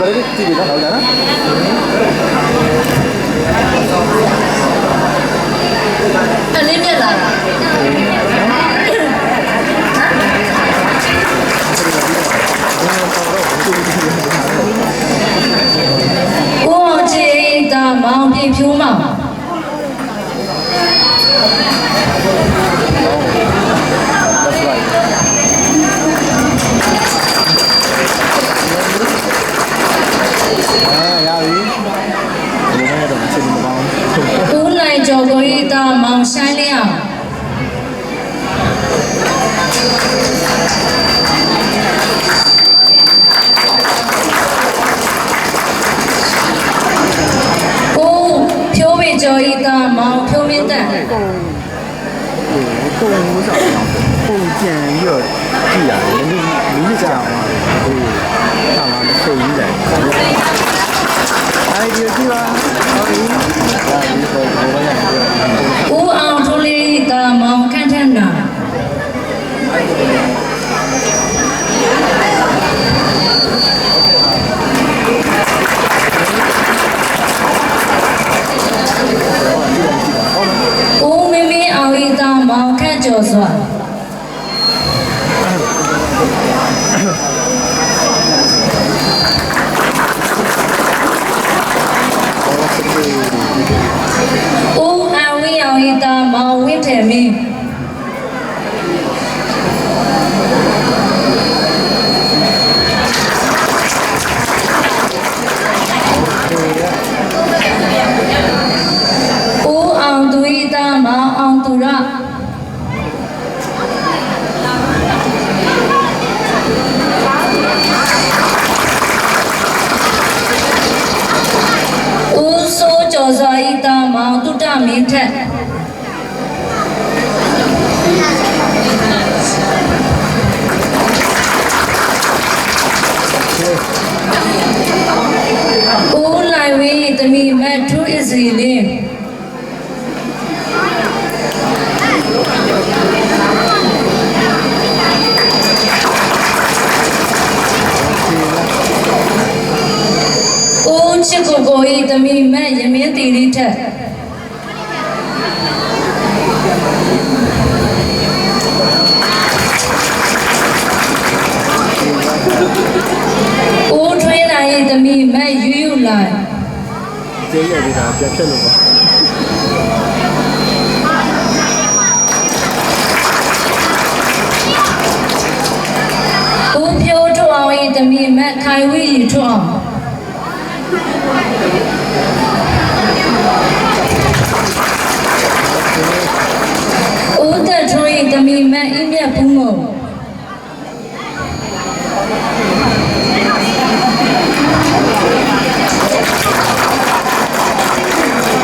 ဘယ်လိုကြည့်ကြတော့လားနော်အနည်းမြက် ဖြိုးဝေကျော်ဤတာမောင်ဖြိုးမင်းတန်ပုံပုံစားပုံပြန်ပြီးတော့ကြည့်ရတယ်လူလူကြောင်ဟိုဆောင်းလာပုံကြီးတယ်အဲ့ဒီကြည့်ပါဟုတ်ပြီဒါဒီပုံပေါ်ရအောင် ဦးအောင်ထွန်းလေးဤတာမောင်ခန့်ထန်တာဦးမင်းမင်းအောင်ဤတာမောင်ခန့် ကျော်စွာဦးအဝင်းအောင်ဤတာမောင်ဝင်းတယ်မင်းဦးအောင်သူဤတာမောင်အောင်သူရဦးစိုးကျော်စွာဤတာ မောင်တုတ္တမင်းထက်ဦးနိုင်ဝင်းဤတမီမတ်ထူးအစီလင်းဦးချစ်ကိုကိုဤတမီမတ်ရမင်းတီရီထက် ဦးထွေးနိုင်ဤတမီမတ်ယူယူလိုက်ကျေးရပြီးတာပြတ်ဖြတ်လို့ပါဦးဖြိုးထွန်းအောင်ဤတမီမတ်ခိုင်ဝီရီထွန်းအောင်ဦးသက်ထွန်းဤတမီမတ်အင်းမြတ်ဘူးမုံ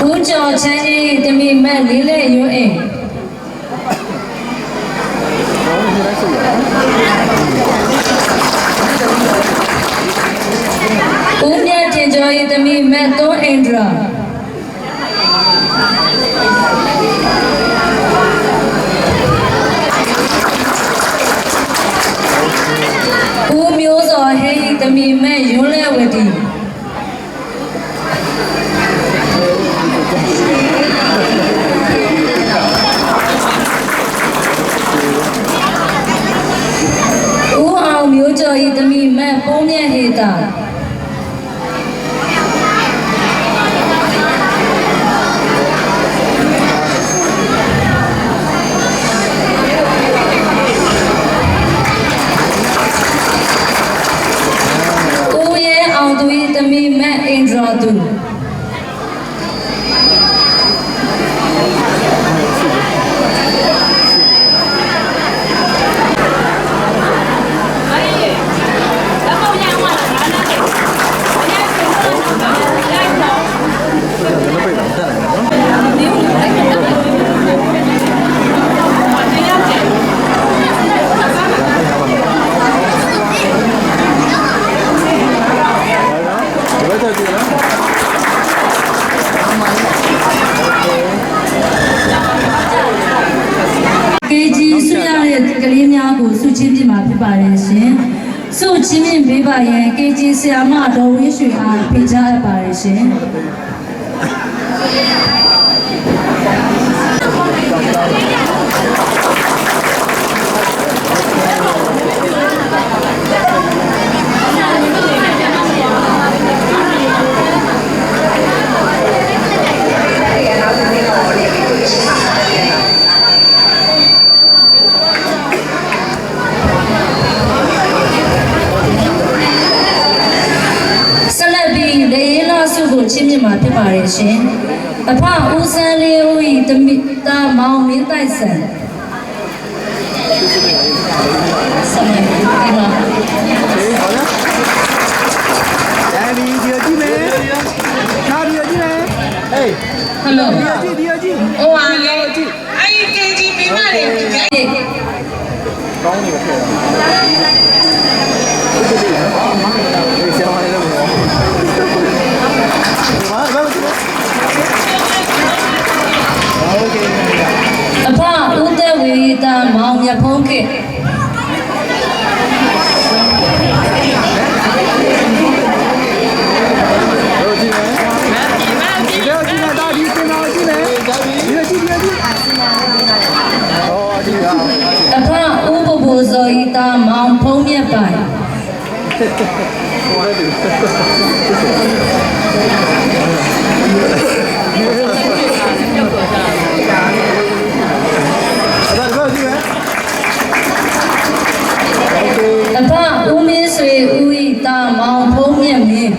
ဦးကျော်ချမ်းကြီးဤတမီမတ်လေးလက်ရွအိမ် ဦးမြတ်တင် ကျော်ဤသမီးမတ်သွန်းအိန္ဒရာဦးမျိုးစောဟဲဤသမီးမတ်ယွန်းလဲဝတီဦးအောင်မျိုးကျော်ဤသမီးမတ်ပုံးမြတ်ဟေတာ ပေးပါရန် KG ဆရာမတော်ဝင်းရွှေအားဖိတ်ကြားအပ်ပါတယ်ရှင် ဆက်လက်ပြီးလေရင်လာစုကိုချီးမြှင့်မှာဖြစ်ပါတယ်ရှင်အဖဦးစန်းလေးဦး၏တမိတာမောင်မင်းတိုက်ဆန်ဆက်လက်ပြီးမှာဒါဗီဒီယိုကြည့်မယ်ဒါဗီဒီယိုကြည့်မယ်ဟေးဟယ်လိုဒီယိုကြည့်ဒီယိုကြည့်ဟိုဟာလေအဲ့ဒီကေဂျီမိမလေးကောင်းနေပါခဲ့ အဖဦးသက်ဝေတာမောင်မြဖုံးကအဖဦးပပူဇော်ဤတာမောင်ဖုံးမြပိုင် အဖဦးမင်းဆွေဦးဤတာမောင်ဖုံးမြင့်မင်း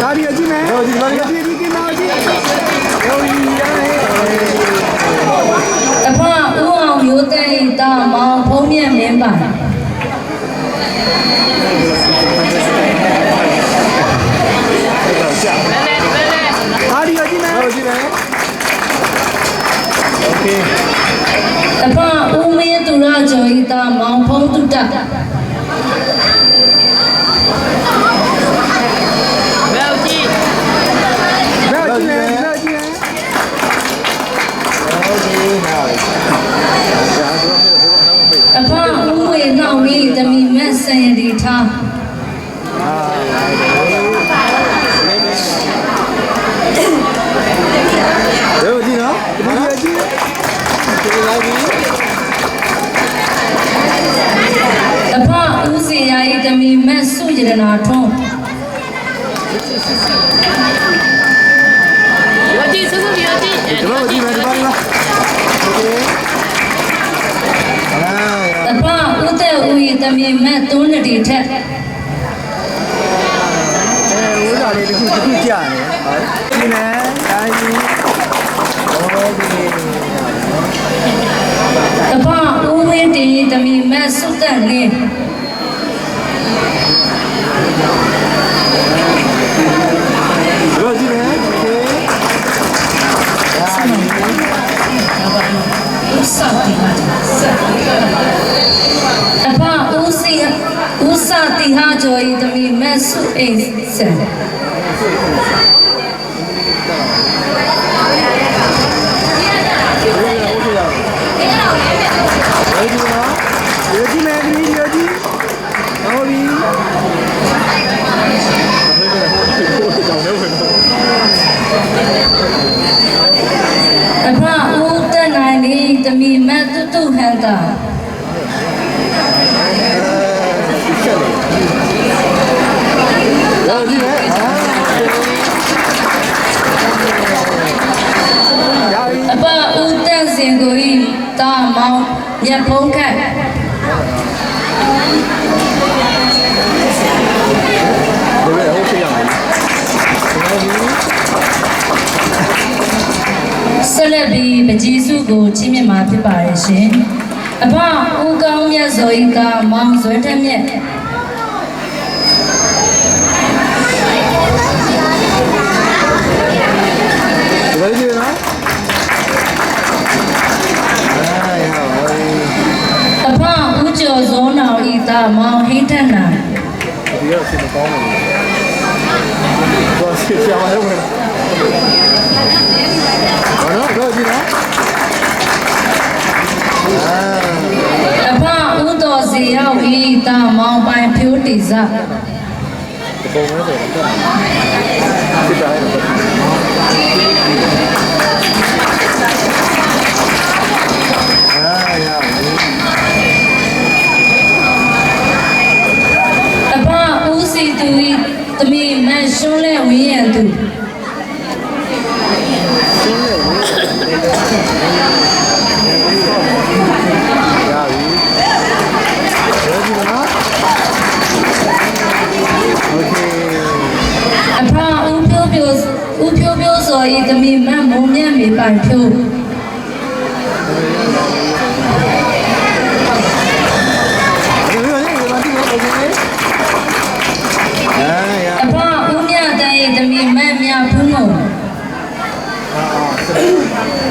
ဒါရီအကြီးမဲဒီမှာဒီဒီကနာကြီးရောရီရဲအဖဦးအောင်မျိုးတဲ့ဤတာမောင် ပိုင်大 အဖဦးဝေကောင်းလေးတမီမတ်ဆန်ရတီထားတို့ဒီနော်ဒီကြည့်ဒီလိုက်ပြီအဖဦးစင်ယာဤတမီမတ်စုရတနာထုံး မြင်မှတ်သုံးတဲ့ထက်ဝိဇာလေးတစ်ခုတစ်ခုကြာနေဟုတ်ဒီနဲဒါကြီးဘောဒီတပဦးဝင်းတင်တမီမတ်စုတ်တဲ့ ဆက်အဖအဦးတန်နိုင်လေးတမီမတ်တူတူဟန်တာ ရန်ဖုံးခတ်ဘယ်လိုဟုတ်ပြရမလဲဆက်လက်ပြီးပကြီးစုကိုချီးမြှင့်မှာဖြစ်ပါရဲ့ရှင်အဖဦးကောင်းမြတ်ဇော်ဤကမောင်ဇွဲထက်မြတ်ဒီလိုကြီးနော် တော်ဇောနောင်ဤသားမောင်ဟိတနာဒီရစီမကောင်းဘူး။ဘာစီပြာမလဲဝင်။ဘာလို့တော့ဒီနော်။အဖဦးတော်စီရောက်ဤသားမောင်ပိုင်ဖြိုးတိစား။ဒီပုံနဲ့တော့ ကျွန်းလက်ဝင်းရံသူအဖအဦးပြိုးပြိုးဦးပြိုးပြိုးစော်ဤသမီးမတ်မုံမြတ်မေပိုင်ဖြိုး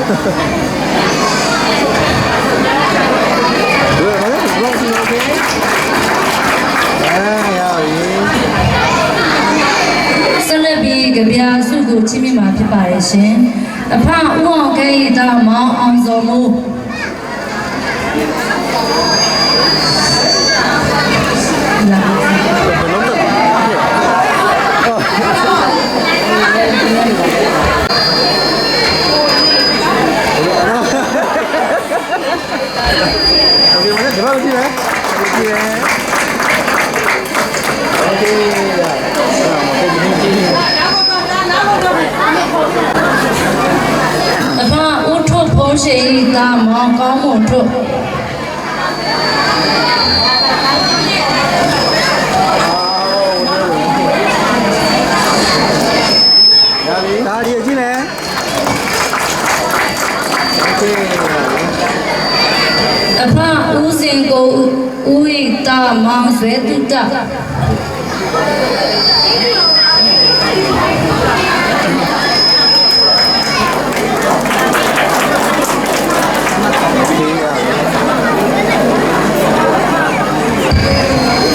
က်လက်ပြီးကြပြာစုကိုချီးမြှင့်မှာဖြစ်ပါတယ်ရှင်အဖဦးအောင်ကဲဤသားမောင်အောင်စော်မိုး 여기 오면 대박 집에 집에 여기야 Apa utuh posisi kita mau kamu utuh. Dari dari အဖဦးစင်ကိုဦးဤသားမောင်ဆွဲတုတ္တ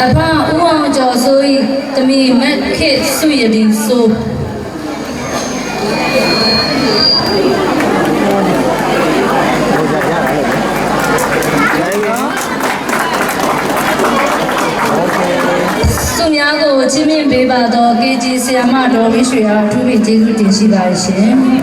အဖဦးအောင်ကျော်ဆိုဤတမီမက်ခေစုရည်ဆို များကိုချင်းမြင့်ပေးပါတော့ KG ဆရာမတော်ဝိရွှေအားအထူးပဲကျေးဇူးတင်ရှိပါတယ်ရှင်